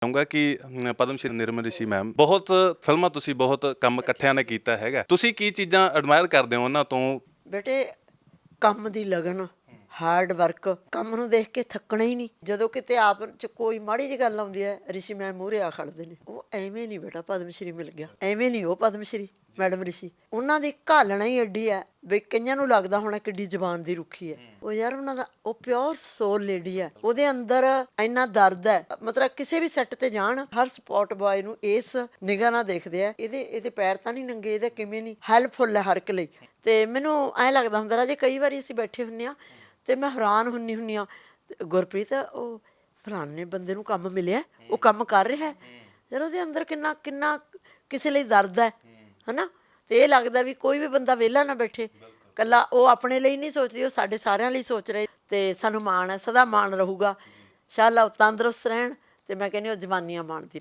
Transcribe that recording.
ਚਾਹੂੰਗਾ ਕਿ ਅਮ, ਪਦਮ ਸ਼੍ਰੀ ਨਿਰਮਲ ਰਿਸ਼ੀ ਮੈਮ ਬਹੁਤ ਫਿਲਮਾਂ ਤੁਸੀਂ ਬਹੁਤ ਕੰਮ ਇਕੱਠਿਆਂ ਨੇ ਕੀਤਾ ਹੈਗਾ। ਤੁਸੀਂ ਕੀ ਚੀਜ਼ਾਂ ਐਡਮਾਇਰ ਕਰਦੇ ਹੋ ਉਹਨਾਂ ਤੋਂ? ਬੇਟੇ ਕੰਮ ਦੀ ਲਗਨ। ਹਾਰਡ ਵਰਕ ਕੰਮ ਨੂੰ ਦੇਖ ਕੇ ਥੱਕਣਾ ਹੀ ਨਹੀਂ। ਜਦੋਂ ਕਿਤੇ ਆਪ ਚ ਕੋਈ ਮਾੜੀ ਜਿਹੀ ਗੱਲ ਆਉਂਦੀ ਹੈ ਰਿਸ਼ੀ ਮੈਂ ਮੂਹਰੇ ਆ ਖੜਦੇ ਨੇ। ਉਹ ਐਵੇਂ ਨਹੀਂ ਬੇਟਾ ਪਦਮ ਸ਼੍ਰੀ ਮਿਲ ਗਿਆ। ਐਵੇਂ ਨਹੀਂ ਉਹ ਪਦਮ ਸ਼੍ਰੀ ਮੈਡਮ ਰਿਸ਼ੀ। ਉਹਨਾਂ ਦੀ ਘਾਲਣਾ ਹੀ ਐਡੀ ਹੈ ਵੀ ਕਈਆਂ ਨੂੰ ਲੱਗਦਾ ਹੋਣਾ ਕਿੱਡੀ ਜ਼ਬਾਨ ਦੀ ਰੁੱਖੀ ਹੈ। ਉਹ ਯਾਰ ਉਹਨਾਂ ਦਾ ਉਹ ਪਿਓਰ ਸੋਲ ਲੇਡੀ ਹੈ। ਉਹਦੇ ਅੰਦਰ ਇੰਨਾ ਦਰਦ ਹੈ। ਮਤਲਬ ਕਿਸੇ ਵੀ ਸੈੱਟ ਤੇ ਜਾਣ ਹਰ ਸਪੌਟ ਬॉय ਨੂੰ ਇਸ ਨਿਗਾਹ ਨਾਲ ਦੇਖਦੇ ਆ। ਇਹਦੇ ਇਹਦੇ ਪੈਰ ਤਾਂ ਨਹੀਂ ਨੰਗੇ ਇਹਦੇ ਕਿਵੇਂ ਨਹੀਂ? ਹੈਲਪਫੁਲ ਹੈ ਹਰ ਇੱਕ ਲਈ। ਤੇ ਮੈਨੂੰ ਐਂ ਲੱਗਦਾ ਹੁੰਦਾ ਰਾਜੇ ਕਈ ਵਾਰੀ ਅਸੀਂ ਬੈਠੇ ਹੁੰਨੇ ਆ ਤੇ ਮੈਂ ਹੈਰਾਨ ਹੁੰਨੀ ਹੁੰਨੀ ਆ। ਗੁਰਪ੍ਰੀਤ ਉਹ ਫਲਾਣੇ ਬੰਦੇ ਨੂੰ ਕੰਮ ਮਿਲਿਆ ਉਹ ਕੰਮ ਕਰ ਰਿਹਾ ਹੈ। ਯਾਰ ਉਹਦੇ ਅੰਦਰ ਕਿੰਨਾ ਕਿੰਨਾ ਕਿਸੇ ਲਈ ਦਰਦ ਹੈ ਹਨਾ? ਤੇ ਇਹ ਲੱਗਦਾ ਵੀ ਕੋਈ ਵੀ ਬੰਦਾ ਵਿਹਲਾ ਨਾ ਬੈਠੇ। ਕੱਲਾ ਉਹ ਆਪਣੇ ਲਈ ਨਹੀਂ ਸੋਚ ਰਹੀ ਉਹ ਸਾਡੇ ਸਾਰਿਆਂ ਲਈ ਸੋਚ ਰਹੇ। ਤੇ ਸਾਨੂੰ ਮਾਣ ਹੈ ਸਦਾ ਮਾਣ ਰਹੂਗਾ। ਸ਼ਾਲਾ ਉਹ ਤੰਦਰੁਸਤ ਰਹਿਣ ਤੇ ਮੈਂ ਕਹਿੰਦੀ ਉਹ ਜਵਾਨੀਆਂ ਮਾਣਦੀ ਰਹੇ।